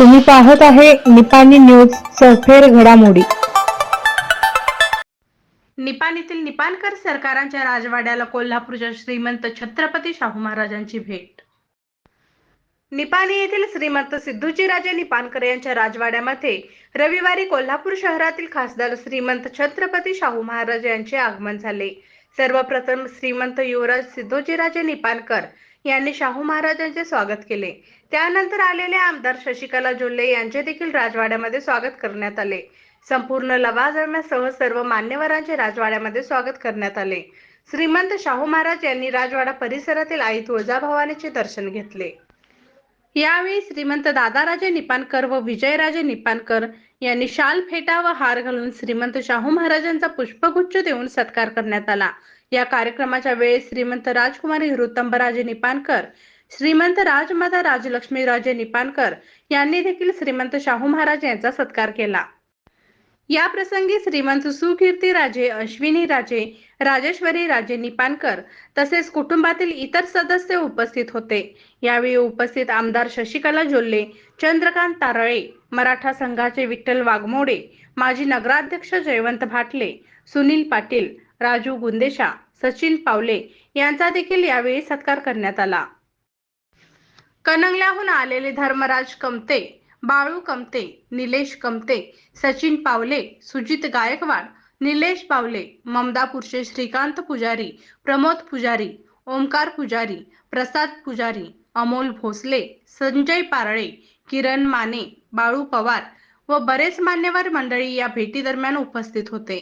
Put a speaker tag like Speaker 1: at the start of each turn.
Speaker 1: पाहत आहे निपाणी न्यूज सफेर घडामोडी.
Speaker 2: निपाणीतील निपाणकर सरकारांच्या राजवाड्याला कोल्हापूरच्या श्रीमंत छत्रपती शाहू महाराजांची भेट. निपाणी येथील श्रीमंत सिद्धूजीराजे निपाणकर यांच्या राजवाड्यामध्ये रविवारी कोल्हापूर शहरातील खासदार श्रीमंत छत्रपती शाहू महाराज यांचे आगमन झाले. सर्वप्रथम श्रीमंत युवराज सिद्धोजीराजे निपाणकर यांनी शाहू महाराजांचे स्वागत केले. त्यानंतर आलेले आमदार शशिकला जोल्ले यांचे देखील राजवाड्यामध्ये स्वागत करण्यात आले. संपूर्ण लवाजम्यासह सर्व मान्यवरांचे राजवाड्यामध्ये स्वागत करण्यात आले. श्रीमंत शाहू महाराज यांनी राजवाडा परिसरातील आई तुळजाभवानीचे दर्शन घेतले. यावेळी श्रीमंत दादाराजे निपाणकर व विजयराजे निपाणकर यांनी शाल फेटा व हार घालून श्रीमंत शाहू महाराजांचा पुष्पगुच्छ देऊन सत्कार करण्यात आला. या कार्यक्रमाच्या वेळी श्रीमंत राजकुमारी ऋतंबराजे निपाणकर श्रीमंत राजमाता राजलक्ष्मी राजे निपाणकर यांनी देखील श्रीमंत शाहू महाराज यांचा सत्कार केला. या प्रसंगी श्रीमंत सुकीर्ती राजे अश्विनी राजे राजेश्वरी राजे निपाणकर तसेच कुटुंबातील इतर सदस्य उपस्थित होते. यावेळी उपस्थित आमदार शशिकला जोल्ले चंद्रकांत तारळे मराठा संघाचे विठ्ठल वाघमोडे माजी नगराध्यक्ष जयवंत भाटले सुनील पाटील राजू गुंदेशा सचिन पावले यांचा देखील यावेळी सत्कार करण्यात आला. कनंगल्याहून आलेले धर्मराज कमते बाळू कमते निलेश कमते सचिन पावले सुजित गायकवाड निलेश पावले ममदापूरचे श्रीकांत पुजारी प्रमोद पुजारी ओमकार पुजारी प्रसाद पुजारी अमोल भोसले संजय पारळे किरण माने बाळू पवार व बरेच मान्यवर मंडळी या भेटी दरम्यान उपस्थित होते.